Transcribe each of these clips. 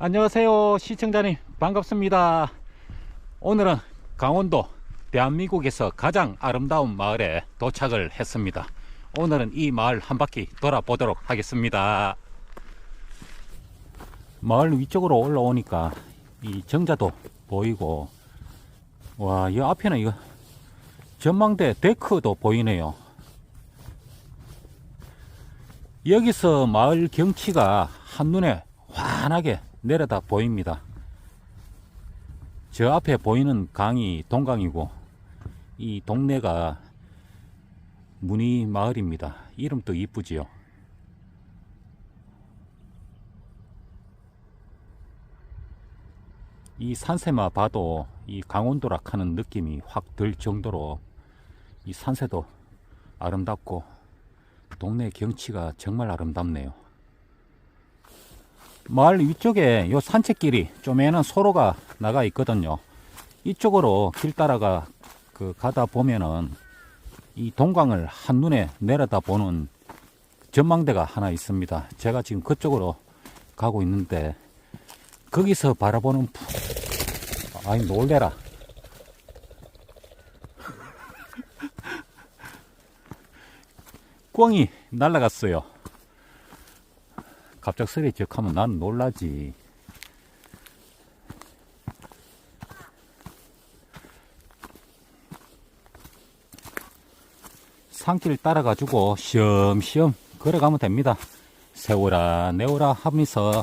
안녕하세요 시청자님. 반갑습니다. 오늘은 강원도 대한민국에서 가장 아름다운 마을에 도착을 했습니다. 오늘은 이 마을 한 바퀴 돌아보도록 하겠습니다. 마을 위쪽으로 올라오니까 이 정자도 보이고 와 이 앞에는 이거 전망대 데크도 보이네요. 여기서 마을 경치가 한눈에 환하게 내려다 보입니다. 저 앞에 보이는 강이 동강이고 이 동네가 문이 마을입니다. 이름도 이쁘지요. 이 산세만 봐도 이 강원도락 하는 느낌이 확 들 정도로 이 산세도 아름답고 동네 경치가 정말 아름답네요. 마을 위쪽에 요 산책길이 쪼매난 소로가 나가 있거든요. 이쪽으로 길 따라가 그 가다 보면은 이 동강을 한눈에 내려다 보는 전망대가 하나 있습니다. 제가 지금 그쪽으로 가고 있는데 거기서 바라보는 푸... 아니 놀래라. 꿩이 날아갔어요. 갑작스레 적하면 난 놀라지. 산길 따라가지고 시험시험 걸어가면 됩니다. 세워라 내오라 하면서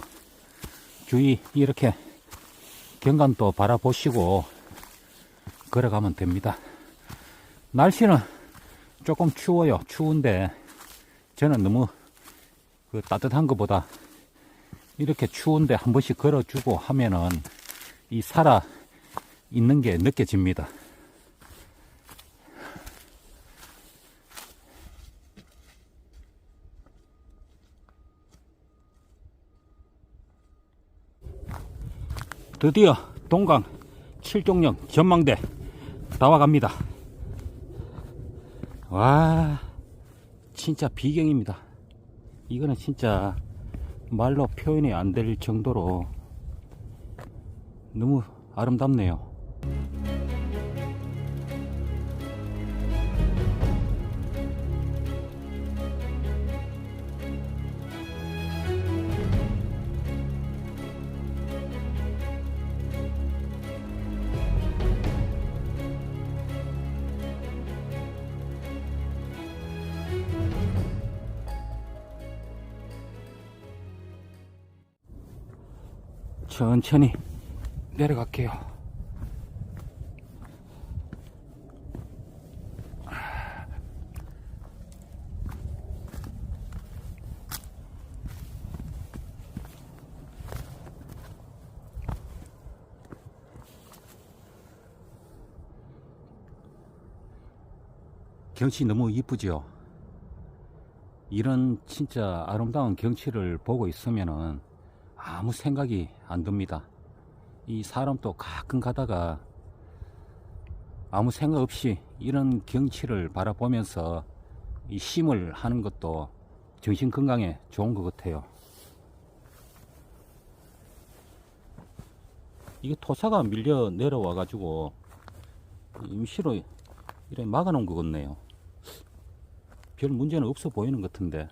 주위 이렇게 경관도 바라보시고 걸어가면 됩니다. 날씨는 조금 추워요. 추운데 저는 너무 그 따뜻한 것보다 이렇게 추운데 한 번씩 걸어주고 하면은 이 살아 있는 게 느껴집니다. 드디어 동강 7종령 전망대 다 와갑니다. 와, 진짜 비경입니다. 이거는 진짜 말로 표현이 안 될 정도로 너무 아름답네요. 천천히 내려갈게요. 경치 너무 이쁘죠? 이런 진짜 아름다운 경치를 보고 있으면은 아무 생각이 안 듭니다. 이 사람도 가끔 가다가 아무 생각 없이 이런 경치를 바라보면서 이 심을 하는 것도 정신 건강에 좋은 것 같아요. 이게 토사가 밀려 내려와 가지고 임시로 이렇게 막아 놓은 것 같네요. 별 문제는 없어 보이는 것 같은데.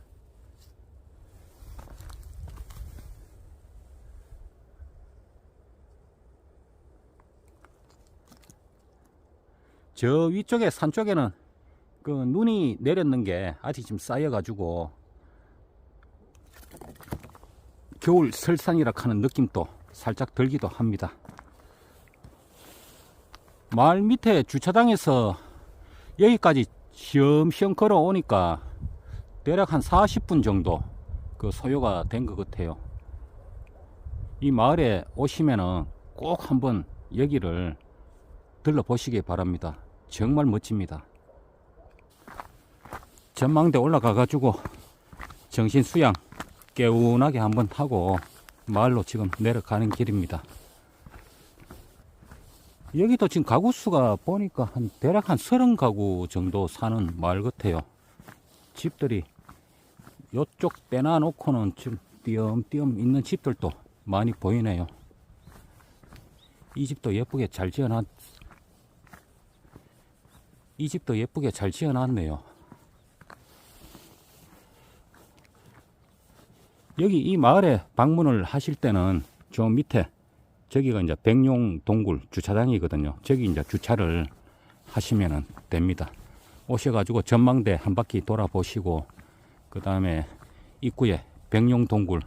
저 위쪽에 산 쪽에는 그 눈이 내렸는 게 아직 좀 쌓여가지고 겨울 설산이라 하는 느낌도 살짝 들기도 합니다. 마을 밑에 주차장에서 여기까지 시험시험 걸어오니까 대략 한 40분 정도 그 소요가 된 것 같아요. 이 마을에 오시면은 꼭 한번 여기를 들러보시기 바랍니다. 정말 멋집니다. 전망대 올라가 가지고 정신 수양 개운하게 한번 하고 마을로 지금 내려가는 길입니다. 여기도 지금 가구 수가 보니까 한 대략 한 서른 가구 정도 사는 마을 같아요. 집들이 요쪽 빼놔 놓고는 지금 띄엄띄엄 있는 집들도 많이 보이네요. 이 집도 예쁘게 잘 지어놨, 이 집도 예쁘게 잘 지어놨네요. 여기 이 마을에 방문을 하실 때는 저 밑에 저기가 이제 백룡 동굴 주차장이거든요. 저기 이제 주차를 하시면 됩니다. 오셔가지고 전망대 한 바퀴 돌아보시고 그 다음에 입구에 백룡 동굴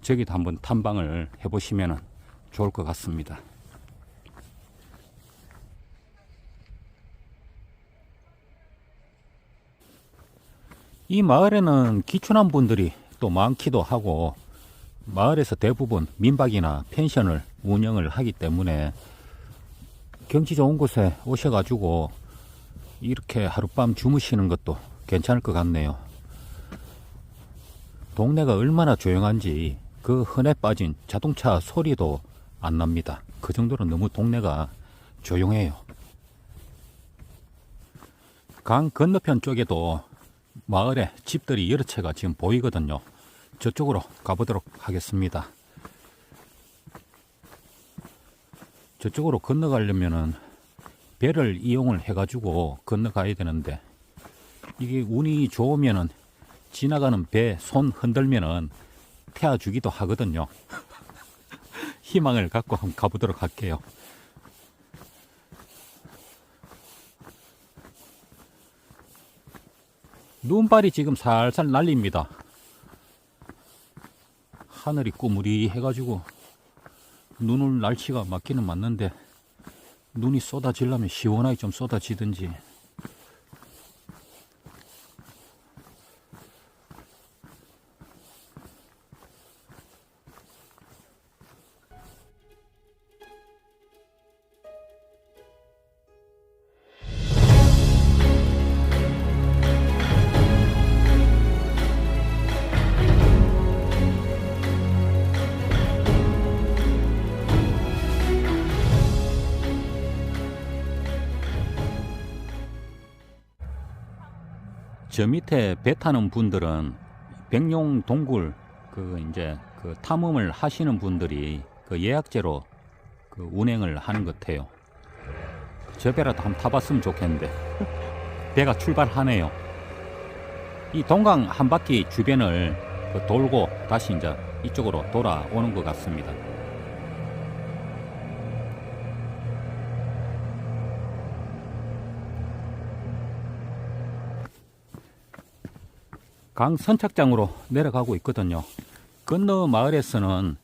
저기도 한번 탐방을 해보시면 좋을 것 같습니다. 이 마을에는 기촌한 분들이 또 많기도 하고 마을에서 대부분 민박이나 펜션을 운영을 하기 때문에 경치 좋은 곳에 오셔가지고 이렇게 하룻밤 주무시는 것도 괜찮을 것 같네요. 동네가 얼마나 조용한지 그 흔해 빠진 자동차 소리도 안 납니다. 그 정도로 너무 동네가 조용해요. 강 건너편 쪽에도 마을에 집들이 여러 채가 지금 보이거든요. 저쪽으로 가보도록 하겠습니다. 저쪽으로 건너가려면은 배를 이용을 해가지고 건너가야 되는데 이게 운이 좋으면은 지나가는 배 손 흔들면은 태워주기도 하거든요. 희망을 갖고 한번 가보도록 할게요. 눈발이 지금 살살 날립니다. 하늘이 꾸무리 해가지고 눈을 날씨가 맞기는 맞는데 눈이 쏟아지려면 시원하게 좀 쏟아지든지 저 밑에 배 타는 분들은 백룡 동굴 그 이제 그 탐험을 하시는 분들이 그 예약제로 그 운행을 하는 것 같아요. 저 배라도 한번 타봤으면 좋겠는데 배가 출발하네요. 이 동강 한 바퀴 주변을 그 돌고 다시 이제 이쪽으로 돌아오는 것 같습니다. 강 선착장으로 내려가고 있거든요. 건너 마을에서는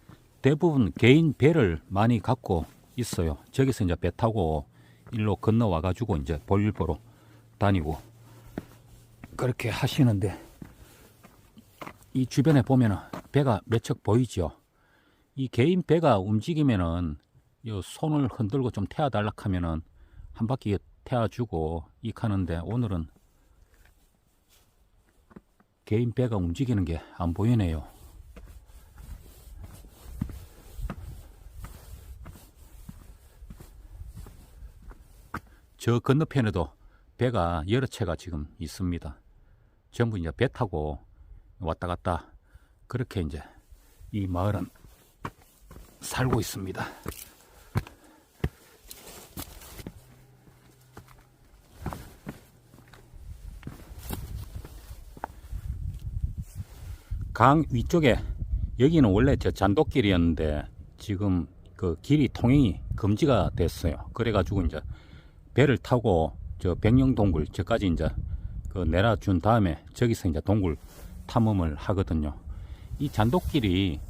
대부분 개인 배를 많이 갖고 있어요. 저기서 이제 배 타고 일로 건너와 가지고 이제 볼일 보러 다니고 그렇게 하시는데 이 주변에 보면은 배가 몇 척 보이죠. 이 개인 배가 움직이면은 요 손을 흔들고 좀 태워 달라 하면은 한 바퀴 태워주고 익하는데 오늘은 개인 배가 움직이는 게 안 보이네요. 저 건너편에도 배가 여러 채가 지금 있습니다. 전부 이제 배 타고 왔다 갔다 그렇게 이제 이 마을은 살고 있습니다. 강 위쪽에 여기는 원래 저 잔도길이었는데 지금 그 길이 통행이 금지가 됐어요. 그래가지고 이제 배를 타고 저 백령 동굴 저까지 이제 그 내려준 다음에 저기서 이제 동굴 탐험을 하거든요. 이 잔도길이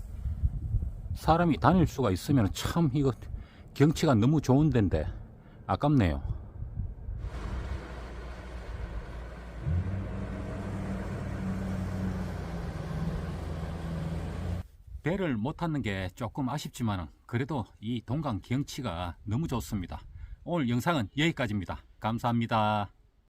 사람이 다닐 수가 있으면 참 이거 경치가 너무 좋은 데인데 아깝네요. 배를 못 탔는 게 조금 아쉽지만 그래도 이 동강 경치가 너무 좋습니다. 오늘 영상은 여기까지입니다. 감사합니다.